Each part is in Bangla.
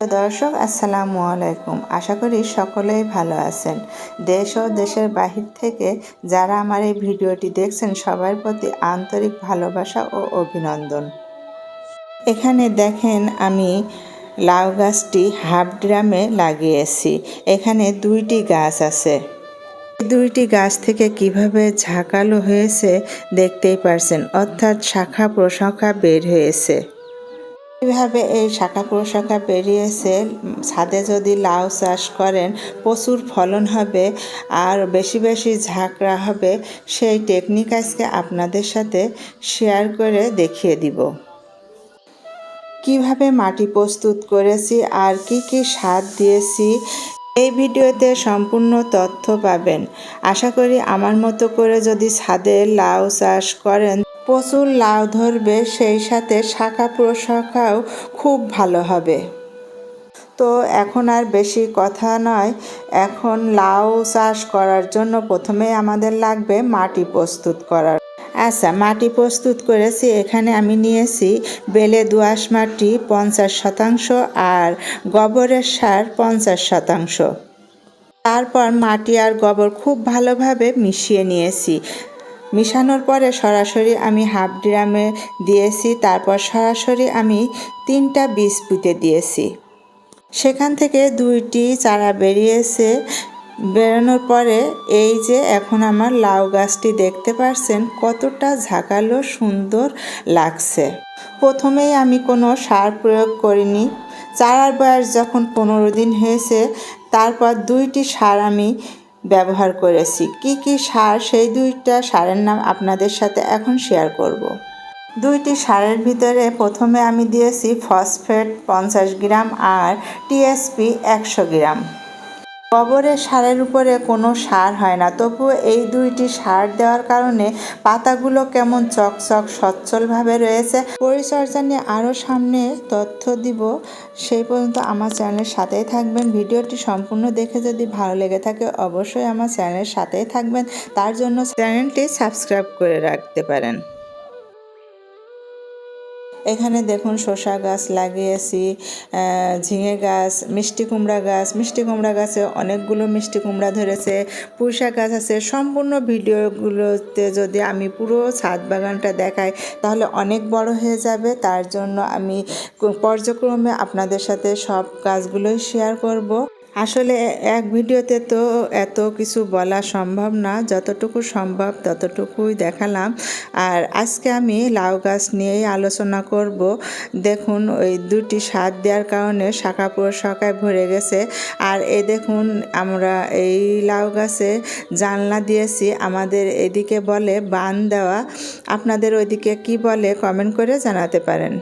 দর্শক, আসসালামু আলাইকুম। আশা করি সকলেই ভালো আছেন। দেশ ও দেশের বাহির থেকে যারা আমার এই ভিডিওটি দেখছেন, সবার প্রতি আন্তরিক ভালোবাসা ও অভিনন্দন। এখানে দেখেন আমি লাউ গাছটি হাফ ড্রামে লাগিয়েছি। এখানে দুইটি গাছ আছে। দুইটি গাছ থেকে কীভাবে ঝাঁকালো হয়েছে দেখতেই পারছেন, অর্থাৎ শাখা প্রশাখা বের হয়েছে। কীভাবে এই শাখা প্রশাখা বেরিয়েছে ছাদে যদি লাউ চাষ করেন, প্রচুর ফলন হবে আর বেশি বেশি ঝাঁকড়া হবে, সেই টেকনিক আজকে আপনাদের সাথে শেয়ার করে দেখিয়ে দিব। কীভাবে মাটি প্রস্তুত করেছি আর কি কি স্বাদ দিয়েছি, এই ভিডিওতে সম্পূর্ণ তথ্য পাবেন। আশা করি আমার মতো করে যদি ছাদে লাউ চাষ করেন প্রচুর লাউ ধরবে, সেই সাথে শাখা প্রশাখাও খুব ভালো হবে। তো এখন আর বেশি কথা নয়, এখন লাউ চাষ করার জন্য প্রথমে আমাদের লাগবে মাটি প্রস্তুত করার। আচ্ছা মাটি প্রস্তুত করেছি, এখানে আমি নিয়েছি বেলে দোআঁশ মাটি পঞ্চাশ শতাংশ আর গোবরের সার পঞ্চাশ শতাংশ। তারপর মাটি আর গোবর খুব ভালোভাবে মিশিয়ে নিয়েছি। মিশানোর পরে সরাসরি আমি হাফ ড্রামে দিয়েছি, তারপর সরাসরি আমি তিনটা বীজ পুঁতে দিয়েছি। সেখান থেকে দুইটি চারা বেরিয়েছে। বেরোনোর পরে এই যে এখন আমার লাউ গাছটি দেখতে পারছেন, কতটা ঝাঁকালো, সুন্দর লাগছে। প্রথমেই আমি কোনো সার প্রয়োগ করিনি। চারার বয়স যখন পনেরো দিন হয়েছে, তারপর দুইটি সার আমি ব্যবহার করেছি কি কি সার, সেই দুইটা সারের নাম আপনাদের সাথে এখন শেয়ার করব। দুইটি সারের ভিতরে প্রথমে আমি দিয়েছি ফসফেট পঞ্চাশ গ্রাম আর টিএসপি একশো গ্রাম গোবরের সারের উপরে কোনো সার হয় না। তবুও এই দুইটি সার দেওয়ার কারণে পাতাগুলো কেমন চকচক সচ্ছলভাবে রয়েছে। পরিচর্যা নিয়ে আরও সামনে তথ্য দিব। সেই পর্যন্ত আমার চ্যানেলের সাথেই থাকবেন। ভিডিওটি সম্পূর্ণ দেখে যদি ভালো লেগে থাকে, অবশ্যই আমার চ্যানেলের সাথেই থাকবেন। তার জন্য চ্যানেলটি সাবস্ক্রাইব করে রাখতে পারেন। এখানে দেখুন শসা গাছ লাগিয়েছি ঝিঙে গাছ, মিষ্টি কুমড়া গাছ। মিষ্টি কুমড়া গাছে অনেকগুলো মিষ্টি কুমড়া ধরেছে, পুঁইশাক গাছ আছে। সম্পূর্ণ ভিডিওগুলোতে যদি আমি পুরো ছাদ বাগানটা দেখাই, তাহলে অনেক বড় হয়ে যাবে। তার জন্য আমি পর্যক্রমে আপনাদের সাথে সব গাছগুলোই শেয়ার করব। আসলে এক ভিডিওতে তো এত কিছু বলা সম্ভব না, যতটুকু সম্ভব ততটুকুই দেখালাম। আর আজকে আমি লাউ গাছ নিয়েই আলোচনা করব। দেখুন, ওই দুটি স্বাদ দেওয়ার কারণে শাখা শাখায় ভরে গেছে। আর এ দেখুন, আমরা এই লাউ গাছে জানলা দিয়েছি, আমাদের এদিকে বলে বান দেওয়া। আপনাদের ওইদিকে কি বলে কমেন্ট করে জানাতে পারেন।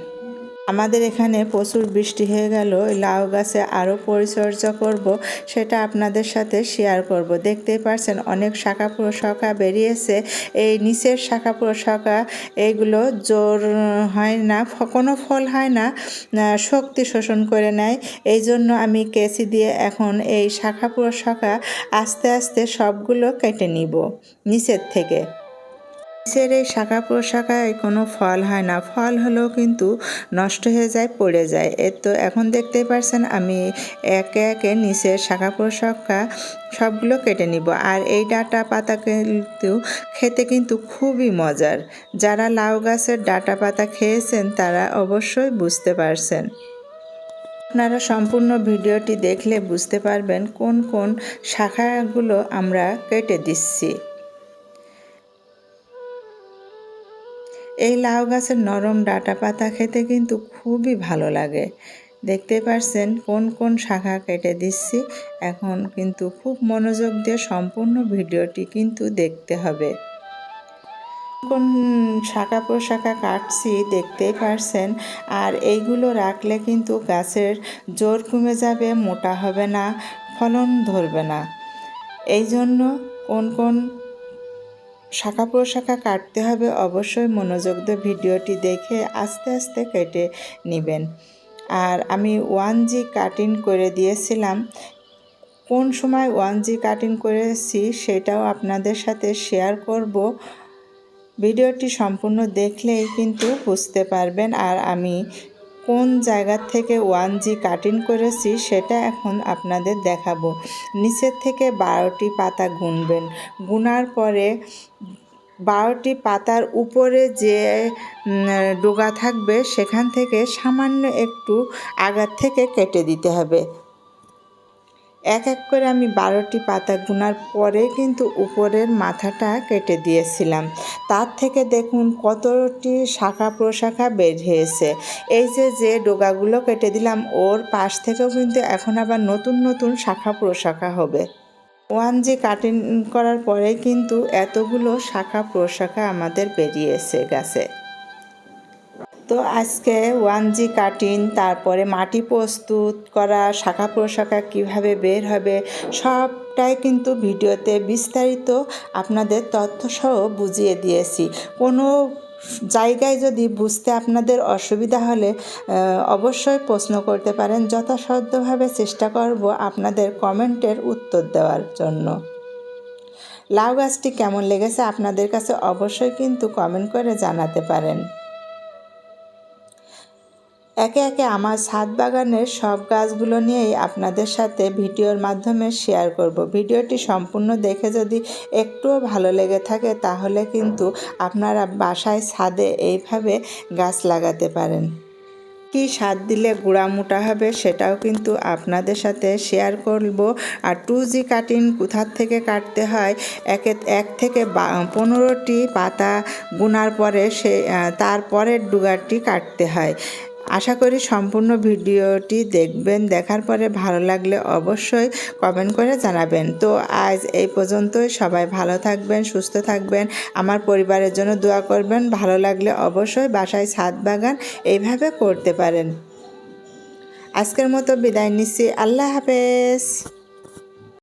আমাদের এখানে প্রচুর বৃষ্টি হয়ে গেল লাউ গাছে আরও পরিচর্যা করব, সেটা আপনাদের সাথে শেয়ার করব। দেখতেই পারছেন অনেক শাখা প্রশাখা বেরিয়েছে, এই নিচের শাখা প্রশাখা এইগুলো জোর হয় না, কোনো ফল হয় না শক্তি শোষণ করে নেয়, এই জন্য আমি কেসি দিয়ে এখন এই শাখা প্রশাখা আস্তে আস্তে সবগুলো কেটে নিব, নিচের থেকে। গাছের এই শাখা প্রশাখায় কোনো ফল হয় না। ফল হলেও কিন্তু নষ্ট হয়ে যায়, পড়ে যায়। এর তো এখন দেখতেই পারছেন, আমি একে একে নিচের শাখা প্রশাখা সবগুলো কেটে নিব। আর এই ডাটা পাতা কিন্তু খেতে কিন্তু খুবই মজার। যারা লাউ গাছের ডাটা পাতা খেয়েছেন, তারা অবশ্যই বুঝতে পারছেন। আপনারা সম্পূর্ণ ভিডিওটি দেখলে বুঝতে পারবেন কোন কোন শাখাগুলো আমরা কেটে দিচ্ছি। এই লাউ গাছের নরম ডাটা পাতা খেতে কিন্তু খুবই ভালো লাগে। দেখতে পারছেন কোন কোন শাখা কেটে দিচ্ছি। এখন কিন্তু খুব মনোযোগ দিয়ে সম্পূর্ণ ভিডিওটি কিন্তু দেখতে হবে। কোন শাখা প্রশাখা কাটছি দেখতেই পারছেন। আর এইগুলো রাখলে কিন্তু গাছের জোর কমে যাবে, মোটা হবে না, ফলন ধরবে না। এই জন্য কোন কোন শাখা প্রশাখা কাটতে হবে। অবশ্যই মনোযোগ দিয়ে ভিডিওটি দেখে আস্তে আস্তে কেটে নেবেন। আর আমি ওয়ান জি কাটিং করে দিয়েছিলাম। কোন সময় ওয়ান জি কাটিং করেছি সেটাও আপনাদের সাথে শেয়ার করব। ভিডিওটি সম্পূর্ণ দেখলেই কিন্তু বুঝতে পারবেন। আর আমি কোন জায়গা থেকে ওয়ান জি কাটিং করেছি সেটা এখন আপনাদের দেখাবো। নিচের থেকে বারোটি পাতা গুনবেন। গুনার পরে বারোটি পাতার উপরে যে ডোগা থাকবে সেখান থেকে সামান্য একটু আগার থেকে কেটে দিতে হবে। এক এক করে আমি বারোটি পাতা গুনার পরে কিন্তু উপরের মাথাটা কেটে দিয়েছিলাম। তার থেকে দেখুন কতটি শাখা প্রশাখা বের হয়েছে। এই যে যে ডোগাগুলো কেটে দিলাম, ওর পাশ থেকেও কিন্তু এখন আবার নতুন নতুন শাখা প্রশাখা হবে। ওয়ান জি কাটিং করার পরে কিন্তু এতগুলো শাখা প্রশাখা আমাদের বেরিয়েছে গাছে। তো আজকে ওয়ান জি কাটিং, তারপরে মাটি প্রস্তুত করা, শাখা প্রশাখা কীভাবে বের হবে, সবটাই কিন্তু ভিডিওতে বিস্তারিত আপনাদের তথ্যসহ বুঝিয়ে দিয়েছি। কোনো জায়গায় যদি বুঝতে আপনাদের অসুবিধা হলে অবশ্যই প্রশ্ন করতে পারেন। যথাসাধ্যভাবে চেষ্টা করব আপনাদের কমেন্টের উত্তর দেওয়ার জন্য। লাউ গাছটি কেমন লেগেছে আপনাদের কাছে অবশ্যই কিন্তু কমেন্ট করে জানাতে পারেন। একে একে আমার ছাদ বাগানের সব গাছগুলো নিয়েই আপনাদের সাথে ভিডিওর মাধ্যমে শেয়ার করব। ভিডিওটি সম্পূর্ণ দেখে যদি একটুও ভালো লেগে থাকে, তাহলে কিন্তু আপনারা বাসায় ছাদে এইভাবে গাছ লাগাতে পারেন। কি স্বাদ দিলে গুঁড়া মোটা হবে সেটাও কিন্তু আপনাদের সাথে শেয়ার করব। আর টু জি কাটিং কোথার থেকে কাটতে হয়? একে, এক থেকে পনেরোটি পাতা গুনার পরে সে তারপরের ডুগারটি কাটতে হয়। আশা করি সম্পূর্ণ ভিডিওটি দেখবেন। দেখার পরে ভালো লাগলে অবশ্যই কমেন্ট করে জানাবেন। তো আজ এই পর্যন্তই। সবাই ভালো থাকবেন, সুস্থ থাকবেন। আমার পরিবারের জন্য দোয়া করবেন। ভালো লাগলে অবশ্যই বাসায় ছাদ বাগান এইভাবে করতে পারেন। আজকের মতো বিদায় নিচ্ছি। আল্লাহ হাফেজ।